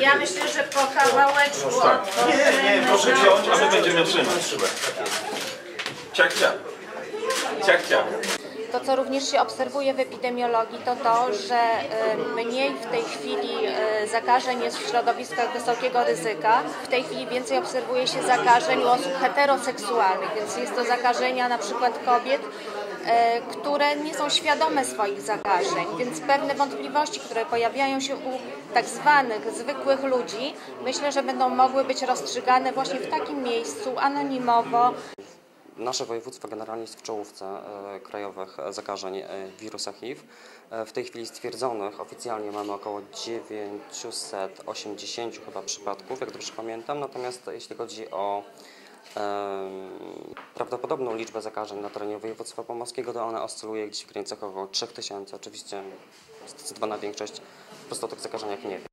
Ja myślę, że po kawałeczku od Nie, nie, proszę wziąć, a my będziemy trzymać. Ciak, ciak. Ciak, ciak. To, co również się obserwuje w epidemiologii, to to, że e, mniej w tej chwili e, zakażeń jest w środowiskach wysokiego ryzyka. W tej chwili więcej obserwuje się zakażeń u osób heteroseksualnych, więc jest to zakażenia na przykład kobiet, które nie są świadome swoich zakażeń, więc pewne wątpliwości, które pojawiają się u tak zwanych zwykłych ludzi, myślę, że będą mogły być rozstrzygane właśnie w takim miejscu, anonimowo, Nasze województwo generalnie jest w czołówce e, krajowych e, zakażeń e, wirusa HIV. E, w tej chwili stwierdzonych oficjalnie mamy około 980 chyba przypadków, jak dobrze pamiętam. Natomiast jeśli chodzi o prawdopodobną liczbę zakażeń na terenie województwa pomorskiego, to ona oscyluje gdzieś w granicach około 3000. Oczywiście zdecydowana większość po prostu o tych zakażeniach nie wie.